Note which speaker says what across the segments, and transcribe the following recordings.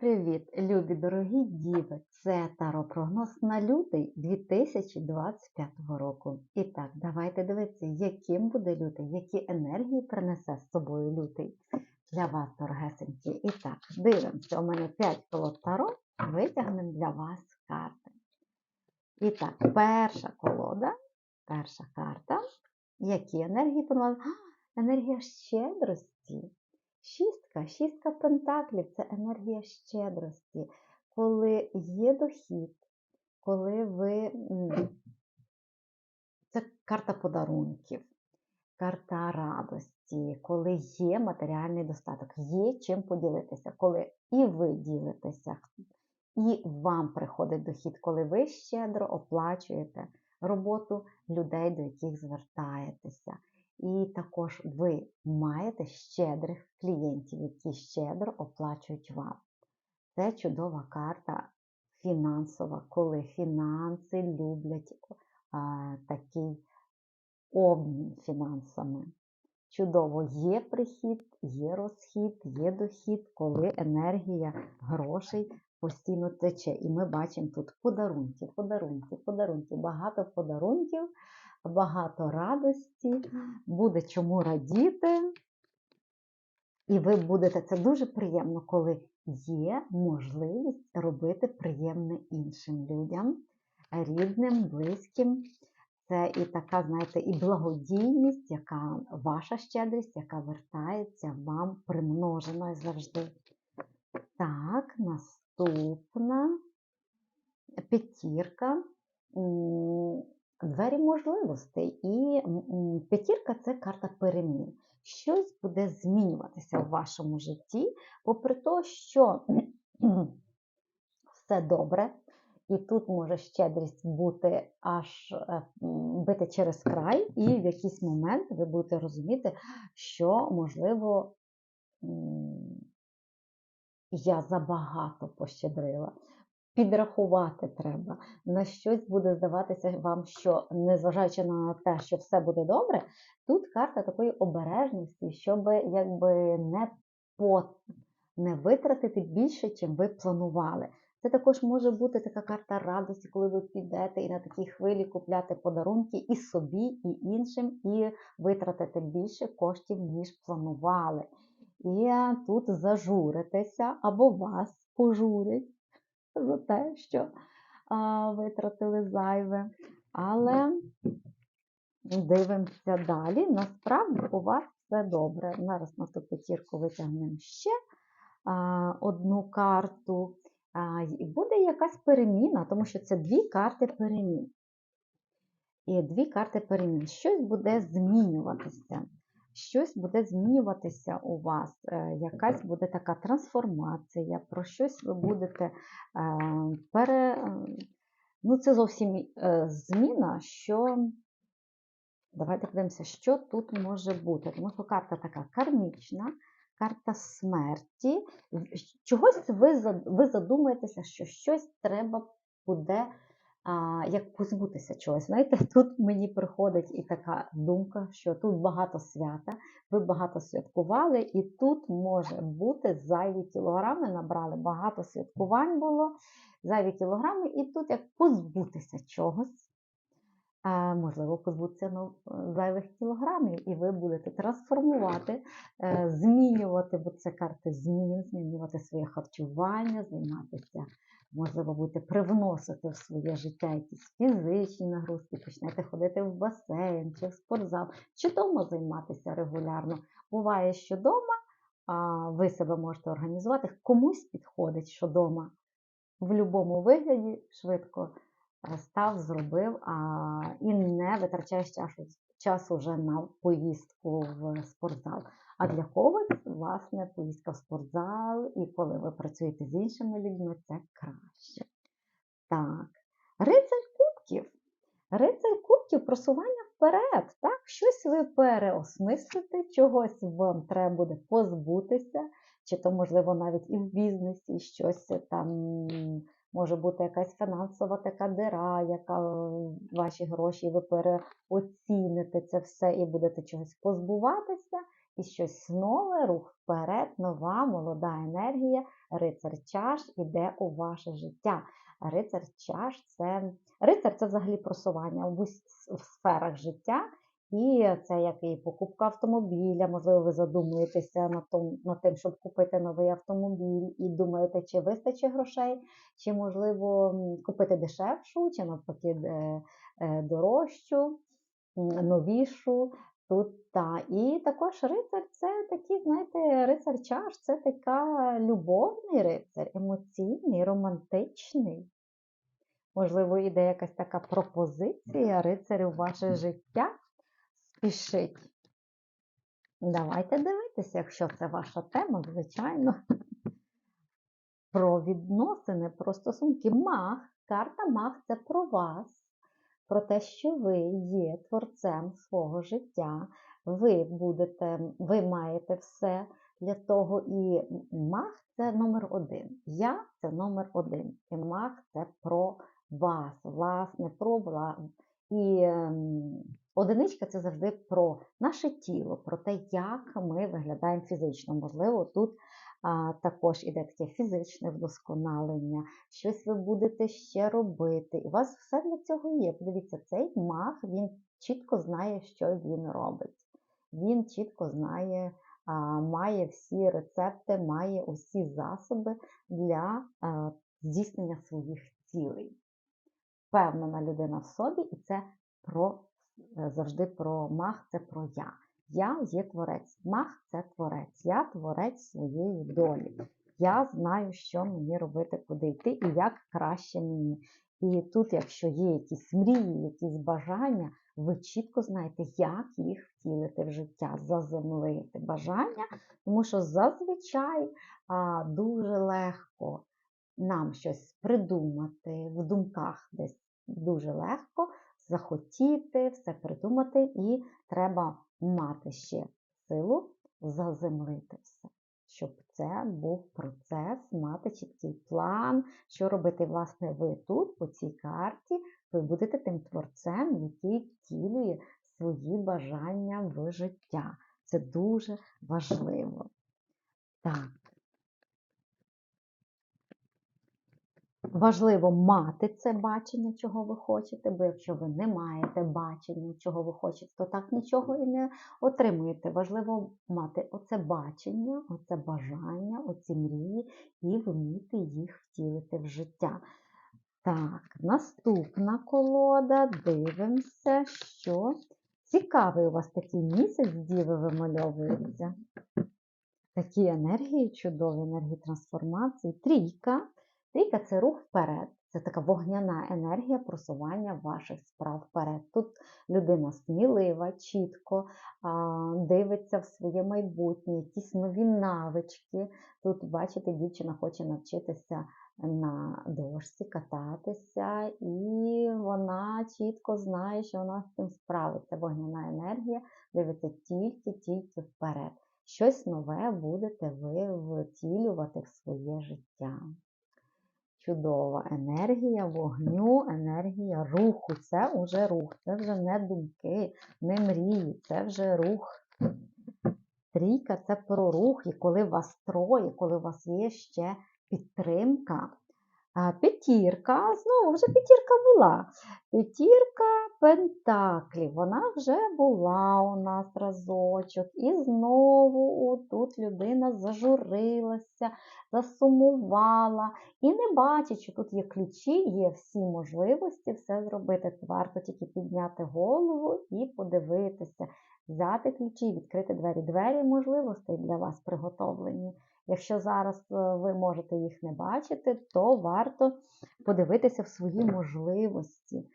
Speaker 1: Привіт, любі дорогі діви! Це таро-прогноз на лютий 2025 року. І так, давайте дивитися, яким буде лютий, які енергії принесе з собою лютий для вас, дорогесенькі. І так, дивимося, у мене 5 колод таро, витягнемо для вас карти. І так, перша колода, перша карта. Які енергії понад... Енергія щедрості. Шістка, шістка пентаклів це енергія щедрості, коли є дохід, коли ви. Це карта подарунків, карта радості, коли є матеріальний достаток, є чим поділитися, коли і ви ділитеся, і вам приходить дохід, коли ви щедро оплачуєте роботу людей, до яких звертаєтеся. І також ви маєте щедрих клієнтів, які щедро оплачують вам. Це чудова карта фінансова, коли фінанси люблять а, такий обмін фінансами. Чудово, є прихід, є розхід, є дохід, коли енергія грошей постійно тече. І ми бачимо тут подарунки, подарунки, подарунки, багато подарунків багато радості, буде чому радіти. І ви будете, це дуже приємно, коли є можливість робити приємне іншим людям, рідним, близьким. Це і така, знаєте, і благодійність, яка ваша щедрість, яка вертається вам примноженою завжди. Так, наступна п'ятірка двері можливостей. І п'ятірка це карта перемін. Щось буде змінюватися в вашому житті, попри те, що все добре, і тут може щедрість бути аж е, бити через край, і в якийсь момент ви будете розуміти, що, можливо, я забагато пощедрила підрахувати треба. На щось буде здаватися вам, що незважаючи на те, що все буде добре, тут карта такої обережності, щоб якби не по, не витратити більше, чим ви планували. Це також може бути така карта радості, коли ви підете і на такій хвилі купляти подарунки і собі, і іншим, і витратите більше коштів, ніж планували. І тут зажуритеся або вас пожурять за те, що а, витратили зайве. Але дивимося далі. Насправді у вас все добре. Зараз на ту п'ятірку витягнемо ще а, одну карту. А, і буде якась переміна, тому що це дві карти перемін. І дві карти перемін. Щось буде змінюватися щось буде змінюватися у вас, е, якась буде така трансформація, про щось ви будете е, пере. Е, ну, це зовсім зміна, що. Давайте подивимося, що тут може бути. Тому що карта така кармічна, карта смерті. Чогось ви задумаєтеся, що щось треба буде як позбутися чогось. Знаєте, тут мені приходить і така думка, що тут багато свята, ви багато святкували, і тут може бути зайві кілограми, набрали багато святкувань було, зайві кілограми, і тут як позбутися чогось. Можливо, позбутися ну, зайвих кілограмів, і ви будете трансформувати, е, змінювати, бо це карти змін, змінювати своє харчування, займатися можливо, будете привносити в своє життя якісь фізичні нагрузки, почнете ходити в басейн чи в спортзал, чи вдома займатися регулярно. Буває, що вдома ви себе можете організувати, комусь підходить, що вдома в будь-якому вигляді швидко став, зробив а, і не витрачаєш часу, час уже на поїздку в спортзал. А для когось, власне, поїздка в спортзал, і коли ви працюєте з іншими людьми, це краще. Так, рицарь кубків. Рицарь кубків просування вперед. Так, Щось ви переосмислите, чогось вам треба буде позбутися, чи то, можливо, навіть і в бізнесі щось там. Може бути якась фінансова така дира, яка ваші гроші, ви переоціните це все і будете чогось позбуватися і щось нове, рух вперед, нова, молода енергія рицар чаш іде у ваше життя. Рицар чаш це рицар це взагалі просування в сферах життя. І це як і покупка автомобіля, можливо, ви задумуєтеся над, том, над тим, щоб купити новий автомобіль, і думаєте, чи вистачить грошей, чи можливо купити дешевшу, чи навпаки е, дорожчу, новішу. Тут та. І також рицар це такий, знаєте, рицар чаш, це така любовний рицар, емоційний, романтичний. Можливо, іде якась така пропозиція рицарю ваше життя спішить. Давайте дивитися, якщо це ваша тема, звичайно. Про відносини, про стосунки. Маг, карта Маг це про вас, про те, що ви є творцем свого життя. Ви будете, ви маєте все для того. І маг це номер один. Я це номер один. І маг це про вас, власне, про вас. І ем, одиничка це завжди про наше тіло, про те, як ми виглядаємо фізично. Можливо, тут також іде таке фізичне вдосконалення, щось ви будете ще робити. У вас все для цього є. Подивіться, цей маг він чітко знає, що він робить. Він чітко знає, має всі рецепти, має усі засоби для а, здійснення своїх цілей. Впевнена людина в собі, і це про е, завжди про маг, це про я. Я є творець. Маг це творець. Я творець своєї долі. Я знаю, що мені робити, куди йти і як краще мені. І тут, якщо є якісь мрії, якісь бажання, ви чітко знаєте, як їх втілити в життя, заземлити бажання, тому що зазвичай а, дуже легко нам щось придумати в думках десь дуже легко захотіти, все придумати, і треба мати ще силу заземлити все. Щоб це був процес, мати чіткий план, що робити, власне, ви тут, по цій карті, ви будете тим творцем, який втілює свої бажання в життя. Це дуже важливо. Так. Важливо мати це бачення, чого ви хочете, бо якщо ви не маєте бачення, чого ви хочете, то так нічого і не отримуєте. Важливо мати оце бачення, оце бажання, оці мрії і вміти їх втілити в життя. Так, наступна колода. Дивимося, що цікавий у вас такий місяць діви вимальовується. Такі енергії, чудові енергії трансформації. Трійка. Трійка це рух вперед. Це така вогняна енергія просування ваших справ вперед. Тут людина смілива, чітко дивиться в своє майбутнє, якісь нові навички. Тут, бачите, дівчина хоче навчитися на дошці кататися, і вона чітко знає, що вона з цим справиться. Вогняна енергія дивиться тільки-тільки вперед. Щось нове будете ви втілювати в своє життя. Чудова енергія вогню, енергія руху. Це вже рух, це вже не думки, не мрії, це вже рух. Трійка це про рух, і коли вас троє, коли у вас є ще підтримка. П'ятірка, знову вже п'ятірка була. П'ятірка пентаклів, вона вже була у нас разочок. І знову тут людина зажурилася, засумувала і не бачить, що тут є ключі, є всі можливості все зробити. Варто тільки підняти голову і подивитися, взяти ключі, відкрити двері. Двері можливостей для вас приготовлені. Якщо зараз е, ви можете їх не бачити, то варто подивитися в свої можливості,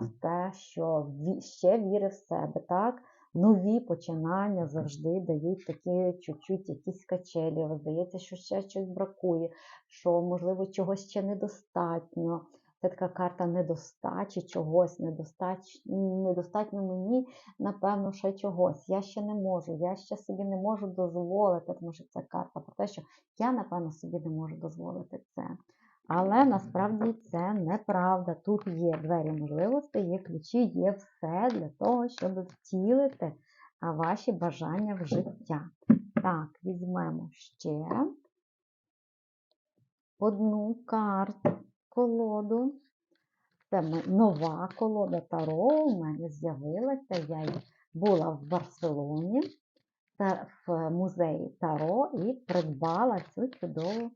Speaker 1: в те, що ще віри в себе. Так? Нові починання завжди дають такі чуть-чуть якісь качелі. Здається, що ще щось бракує, що, можливо, чогось ще недостатньо. Це така карта недостачі чогось, недостач... недостатньо мені, напевно, ще чогось. Я ще не можу, я ще собі не можу дозволити, тому що це карта про те, що я, напевно, собі не можу дозволити це. Але насправді це неправда. Тут є двері можливостей, є ключі, є все для того, щоб втілити ваші бажання в життя. Так, візьмемо ще. одну карту колоду. Це нова колода Таро у мене з'явилася. Я була в Барселоні в музеї Таро і придбала цю чудову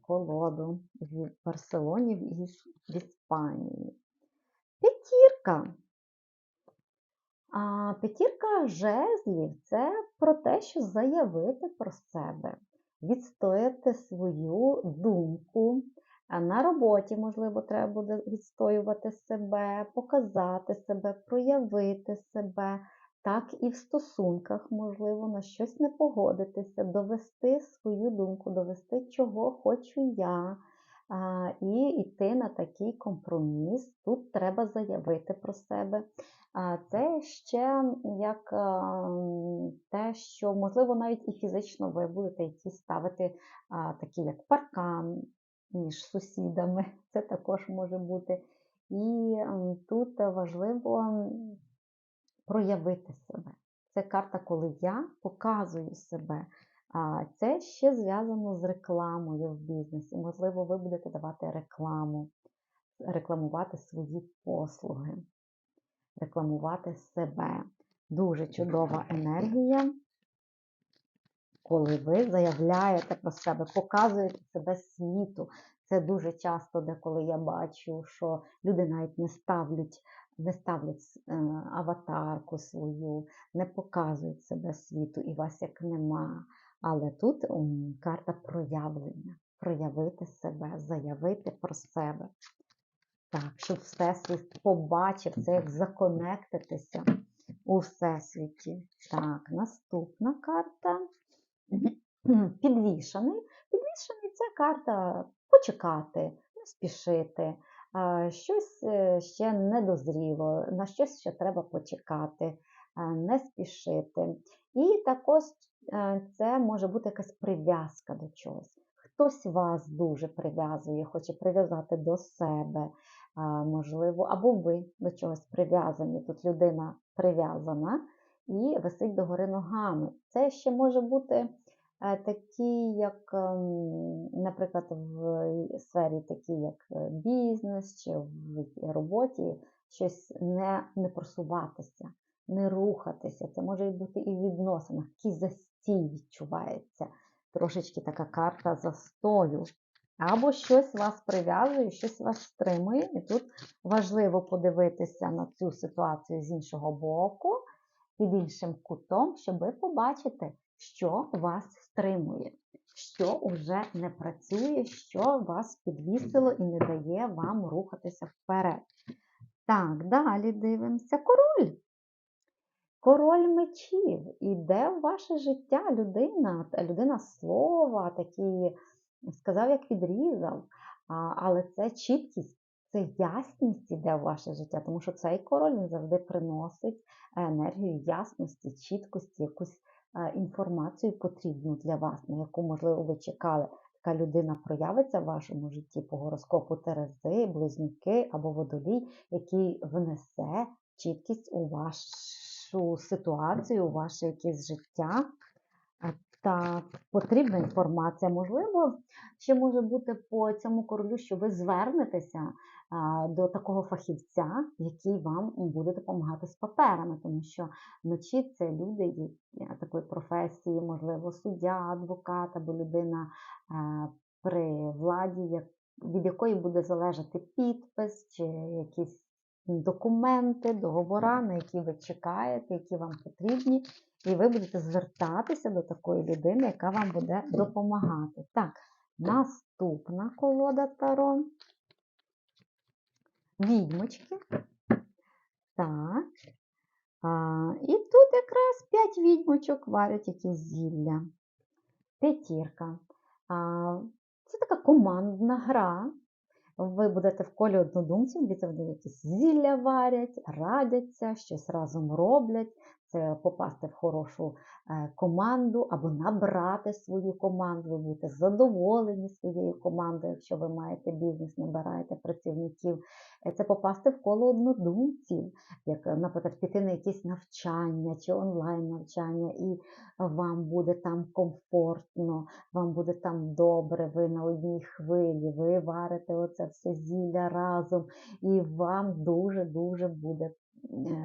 Speaker 1: колоду в Барселоні в Іспанії. П'ятірка. А п'ятірка жезлів це про те, що заявити про себе, відстояти свою думку. На роботі, можливо, треба буде відстоювати себе, показати себе, проявити себе. Так і в стосунках, можливо, на щось не погодитися, довести свою думку, довести, чого хочу я, а, і йти на такий компроміс. Тут треба заявити про себе. А Це ще як те, що можливо навіть і фізично ви будете якісь ставити такі як паркан між сусідами. Це також може бути. І тут важливо проявити себе. Це карта, коли я показую себе. Це ще зв'язано з рекламою в бізнесі. Можливо, ви будете давати рекламу, рекламувати свої послуги рекламувати себе. Дуже чудова енергія, коли ви заявляєте про себе, показуєте себе світу. Це дуже часто, деколи я бачу, що люди навіть не ставлять, не ставлять е, аватарку свою, не показують себе світу, і вас як нема. Але тут карта проявлення, проявити себе, заявити про себе. Так, щоб Всесвіт побачив це, як законектитися у Всесвіті. Так, наступна карта. Підвішений. Підвішений це карта почекати, не спішити. Щось е, ще не дозріло, на щось ще треба почекати, не спішити. І також е, це може бути якась прив'язка до чогось. Хтось вас дуже прив'язує, хоче прив'язати до себе, можливо, або ви до чогось прив'язані. Тут людина прив'язана і висить догори ногами. Це ще може бути е, такі, як, ем, наприклад, в сфері, такі як е, бізнес чи в роботі, щось не, не просуватися, не рухатися. Це може бути і в відносинах, який застій відчувається. Трошечки така карта застою. Або щось вас прив'язує, щось вас стримує, і тут важливо подивитися на цю ситуацію з іншого боку, під іншим кутом, щоб ви побачити, що вас стримує, що вже не працює, що вас підвісило і не дає вам рухатися вперед. Так, далі дивимося. Король. Король мечів. Іде в ваше життя людина, людина слова, такий сказав, як відрізав, але це чіткість, це ясність іде в ваше життя, тому що цей король він завжди приносить енергію ясності, чіткості, якусь е, інформацію потрібну для вас, на яку, можливо, ви чекали. Така людина проявиться в вашому житті по гороскопу Терези, близнюки або водолій, який внесе чіткість у вашу ситуацію, у ваше якесь життя. Е, Та потрібна інформація. Можливо, ще може бути по цьому королю, що ви звернетеся до такого фахівця, який вам буде допомагати з паперами, тому що вночі це люди е, такої професії, можливо, суддя, адвокат або людина е, при владі, від якої буде залежати підпис чи якісь документи, договора, на які ви чекаєте, які вам потрібні. І ви будете звертатися до такої людини, яка вам буде допомагати. Так, наступна колода Таро. Відьмочки. Так. А, і тут якраз 5 відьмочок варять якісь зілля. П'ятірка. А, це така командна гра. Ви будете в колі однодумців, де вони якісь зілля варять, радяться, щось разом роблять. Це попасти в хорошу е, команду або набрати свою команду, ви будете задоволені своєю командою, якщо ви маєте бізнес, набираєте працівників. Е, Це попасти в коло однодумців, як, е, наприклад, піти на якісь навчання чи онлайн навчання, і вам буде там комфортно, вам буде там добре, ви на одній хвилі, ви варите оце все зілля разом, і вам дуже-дуже буде е,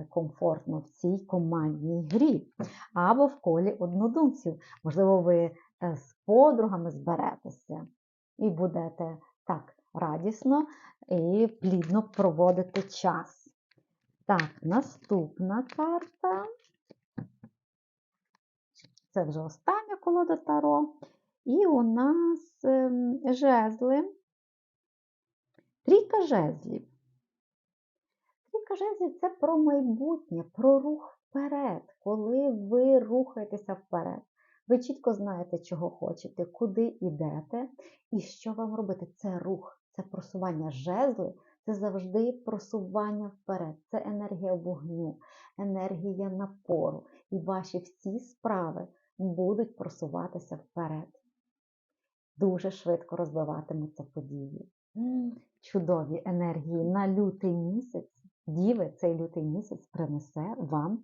Speaker 1: комфортно в цій командній грі або в колі однодумців. Можливо, ви е, з подругами зберетеся і будете так радісно і плідно проводити час. Так, наступна карта. Це вже остання колода Таро. І у нас ем, жезли. Трійка жезлів. Трійка жезлів це про майбутнє, про рух вперед, коли ви рухаєтеся вперед. Ви чітко знаєте, чого хочете, куди йдете і що вам робити. Це рух, це просування жезли, це завжди просування вперед. Це енергія вогню, енергія напору. І ваші всі справи будуть просуватися вперед. Дуже швидко розвиватимуться події. Чудові енергії на лютий місяць. Діви, цей лютий місяць принесе вам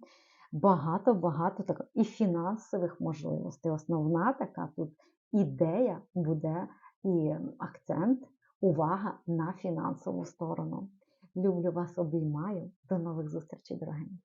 Speaker 1: багато-багато так, і фінансових можливостей. Основна така тут ідея буде і акцент, увага на фінансову сторону. Люблю вас, обіймаю. До нових зустрічей, дорогенькі.